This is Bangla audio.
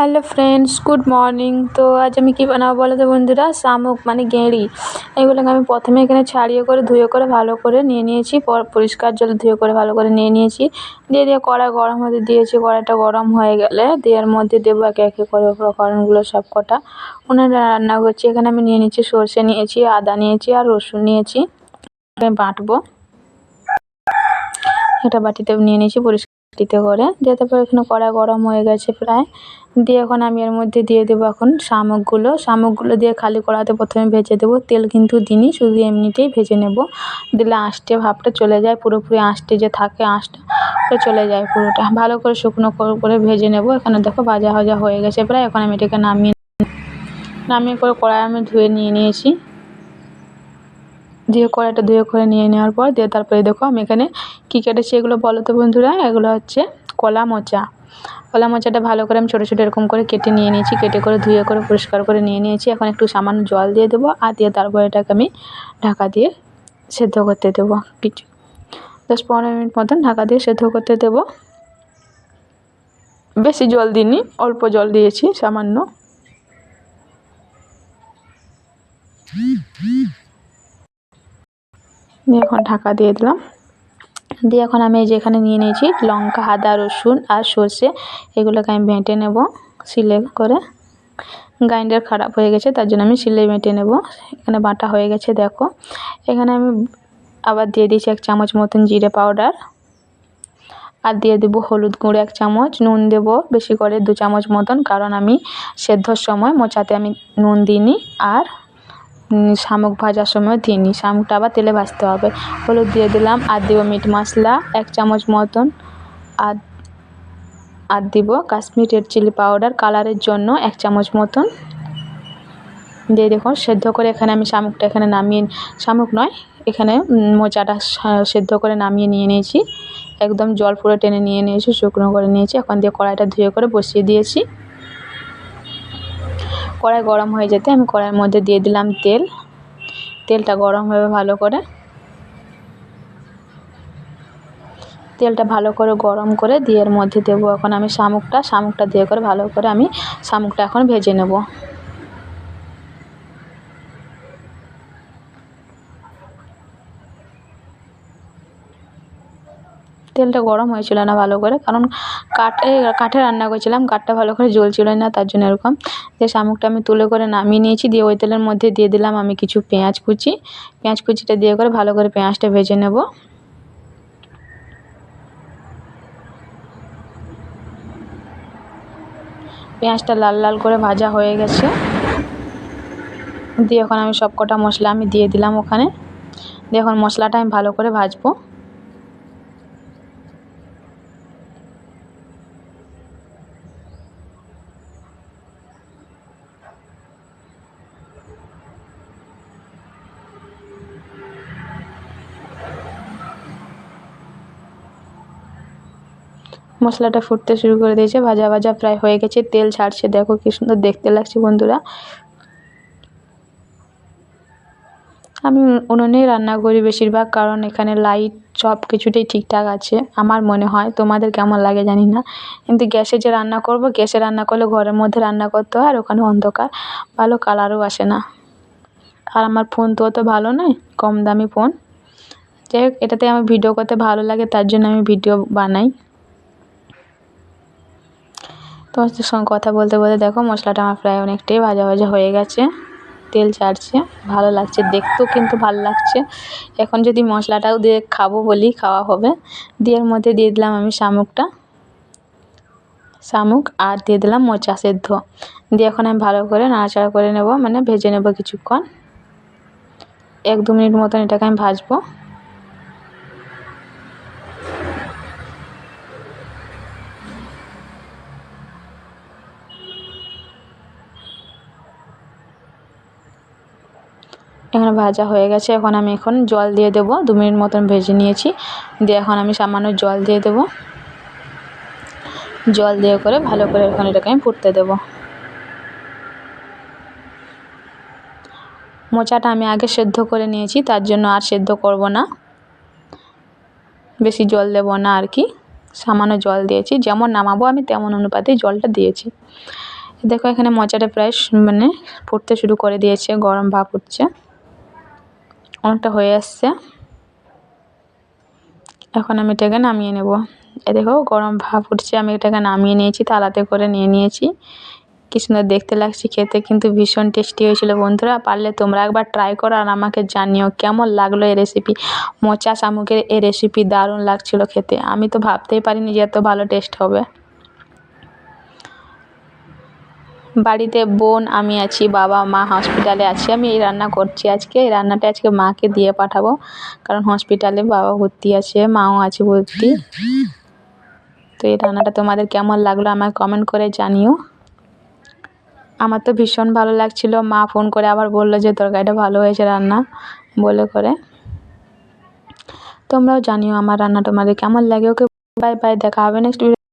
Hello friends, good morning. তো আজ আমি কী বানাবো বলো তো বন্ধুরা? শামুক মানে গেঁড়ি। এগুলোকে আমি প্রথমে এখানে ছাড়িয়ে করে, ধুয়ে করে, ভালো করে নিয়ে নিয়েছি। পর পরিষ্কার জল ধুয়ে করে, ভালো করে নিয়ে নিয়েছি। দিয়ে দিয়ে কড়া গরম হতে দিয়েছি, কড়াটা গরম হয়ে গেলে দেওয়ার মধ্যে দেবো একে একে করে উপকরণগুলো সব কটা উনুনে রান্না করছি, এখানে আমি নিয়ে নিয়েছি সর্ষে নিয়েছি, আদা নিয়েছি আর রসুন নিয়েছি। বাটবো। এটা বাটিতে নিয়ে নিয়েছি পরিষ্কার বাটিতে করে। দিয়ে তারপর এখানে কড়াই গরম হয়ে গেছে প্রায়। দিয়ে এখন আমি এর মধ্যে দিয়ে দেবো এখন শামুকগুলো। শামুকগুলো দিয়ে খালি কড়াতে প্রথমে ভেজে দেবো। তেল কিন্তু দিইনি, শুধু এমনিতেই ভেজে নেব। দিলে আঁশটে ভাবটা চলে যায়, পুরোপুরি আঁশটে যে থাকে আঁশটা চলে যায় পুরোটা। ভালো করে শুকনো করে ভেজে নেব। এখানে দেখো ভাজা ভাজা হয়ে গেছে। প্রায় এখন আমি এটাকে নামিয়ে নামিয়ে করে কড়াই আমি ধুয়ে নিয়ে নিয়েছি। দিয়ে কড়াইটা ধুয়ে করে নিয়ে নেওয়ার পর দিয়ে তারপরে দেখো আমি এখানে কী কেটেছি এগুলো বলো তো বন্ধুরা। এগুলো হচ্ছে কলা মোচা। কলা মোচাটা ভালো করে আমি ছোটো ছোটো এরকম করে কেটে নিয়ে নিয়েছি, কেটে করে ধুয়ে করে পরিষ্কার করে নিয়ে নিয়েছি। এখন একটু সামান্য জল দিয়ে দেবো আর দিয়ে তারপর এটাকে আমি ঢাকা দিয়ে সেদ্ধ করতে দেবো কিছু। দশ পনেরো মিনিট মতন ঢাকা দিয়ে সেদ্ধ করতে দেবো। বেশি জল দিইনি, অল্প জল দিয়েছি সামান্য। দিয়ে এখন ঢাকা দিয়ে দিলাম। দিয়ে এখন আমি যেখানে নিয়ে নিয়েছি লঙ্কা, আদা, রসুন আর সর্ষে। এগুলোকে আমি বেঁটে নেব সিলে করে। গ্রাইন্ডার খারাপ হয়ে গেছে, তার জন্য আমি সিলে বেঁটে নেব। এখানে বাটা হয়ে গেছে, দেখো। এখানে আমি আবার দিয়ে দিয়েছি এক চামচ মতন জিরে পাউডার। আর দিয়ে দেবো হলুদ গুঁড়ো এক চামচ, নুন দেব বেশি করে দু চামচ মতন, কারণ আমি সেদ্ধর সময় মোচাতে আমি নুন দিইনি। আর শামুক ভাজার সময় দিইনি। শামুকটা আবার তেলে ভাজতে হবে। হলুদ দিয়ে দিলাম, আর দেবো মিট মশলা, এক চামচ মতন। আর আর দিব কাশ্মীর রেড চিলি পাউডার কালারের জন্য এক চামচ মতন। দিয়ে দেখুন, সেদ্ধ করে এখানে আমি শামুকটা এখানে নামিয়ে, শামুক নয়, এখানে মোচাটা সেদ্ধ করে নামিয়ে নিয়ে নিয়েছি। একদম জল পুরো টেনে নিয়ে নিয়েছি, শুকনো করে নিয়েছি। এখন দিয়ে কড়াইটা ধুয়ে করে বসিয়ে দিয়েছি। কড়াই গরম হয়ে যেতে আমি কড়াইয়ের মধ্যে দিয়ে দিলাম তেল। তেলটা গরম হবে ভালো করে। তেলটা ভালো করে গরম করে দিয়ে এর মধ্যে দেবো। এখন আমি শামুকটা শামুকটা দিয়ে করে ভালো করে আমি শামুকটা এখন ভেজে নেব। তেলটা গরম হয়েছিল না ভালো করে, কারণ কাঠে কাঠে রান্না করছিলাম, কাঠটা ভালো করে জ্বলছিল না, তার জন্য এরকম। দিয়ে শামুকটা আমি তুলে করে নামিয়ে নিয়েছি, দিয়ে ওই তেলের মধ্যে দিয়ে দিলাম আমি কিছু পেঁয়াজ কুচি। পেঁয়াজ কুচিটা দিয়ে করে ভালো করে পেঁয়াজটা ভেজে নেব। পেঁয়াজটা লাল লাল করে ভাজা হয়ে গেছে। দিয়ে এখন আমি সব কটা মশলা আমি দিয়ে দিলাম ওখানে। দিয়ে এখন মশলাটা আমি ভালো করে ভাজবো। মশলাটা ফুটতে শুরু করে দিয়েছে, ভাজা ভাজা প্রায় হয়ে গেছে, তেল ছাড়ছে, দেখো কি সুন্দর দেখতে লাগছে বন্ধুরা। আমি উনুনেই রান্না করি বেশিরভাগ, কারণ এখানে লাইট সব কিছুটাই ঠিকঠাক আছে, আমার মনে হয়। তোমাদের কেমন লাগে জানি না। কিন্তু গ্যাসে যে রান্না করব, গ্যাসে রান্না করলে ঘরের মধ্যে রান্না করতে হয় আর ওখানে অন্ধকার, ভালো কালারও আসে না। আর আমার ফোন তো অত ভালো নয়, কম দামি ফোন যাই হোক, এটাতে আমার ভিডিও করতে ভালো লাগে, তার জন্য আমি ভিডিও বানাই। তোমাদের সঙ্গে কথা বলতে বলতে দেখো মশলাটা আমার প্রায় অনেকটাই ভাজা ভাজা হয়ে গেছে। তেল ছাড়ছে, ভালো লাগছে, দেখতেও কিন্তু ভালো লাগছে। এখন যদি মশলাটাও দিয়ে খাব বলি খাওয়া হবে। দিয়ে মধ্যে দিয়ে দিলাম আমি শামুকটা। শামুক আর দিয়ে দিলাম মোচা সেদ্ধ। দিয়ে এখন আমি ভালো করে নাড়াচাড়া করে নেব মানে ভেজে নেব কিছুক্ষণ। এক দু মিনিট মতন এটাকে আমি ভাজবো। এখানে ভাজা হয়ে গেছে। এখন আমি এখন জল দিয়ে দেবো। দু মিনিট মতন ভেজে নিয়েছি। দিয়ে এখন আমি সামান্য জল দিয়ে দেবো। জল দিয়ে করে ভালো করে এখন এটাকে আমি ফুটতে দেবো। মোচাটা আমি আগে সেদ্ধ করে নিয়েছি, তার জন্য আর সেদ্ধ করব না। বেশি জল দেব না আর কি। সামান্য জল দিয়েছি। যেমন নামাবো আমি তেমন অনুপাতেই জলটা দিয়েছি। দেখো এখানে মোচাটা প্রায় মানে ফুটতে শুরু করে দিয়েছে, গরম ভাব উঠছে অনেকটা হয়ে আসছে। এখন আমি এটাকে নামিয়ে নেব। এ দেখো, গরম ভাব উঠছে, আমি এটাকে নামিয়ে নিয়েছি, তালাতে করে নিয়ে নিয়েছি। কি সুন্দর দেখতে লাগছে খেতে, কিন্তু ভীষণ টেস্টি হয়েছিল বন্ধুরা। পারলে তোমরা একবার ট্রাই করো আর আমাকে জানিও কেমন লাগল এই রেসিপি মোচা শামুকের এই রেসিপি দারুণ লাগছিল খেতে। আমি তো ভাবতেই পারিনি যে এত ভালো টেস্ট হবে। বাড়িতে বোন, আমি আছি, বাবা, মা হসপিটালে আছে, আমি এই রান্না করছি আজকে। এই রান্নাটা আজকে মাকে দিয়ে পাঠাবো, কারণ হসপিটালে বাবা ভর্তি আছে, মাও আছে ভর্তি। তো এই রান্নাটা তোমাদের কেমন লাগল আমায় কমেন্ট করে জানিও। আমার তো ভীষণ ভালো লাগছিল, মা ফোন করে আবার বলল যে তরকারিটা ভালো হয়েছে রান্না, বলে করে। তোমরাও জানিও আমার রান্না তোমাদের কেমন লাগে। ওকে বাই বাই দেখা হবে নেক্সট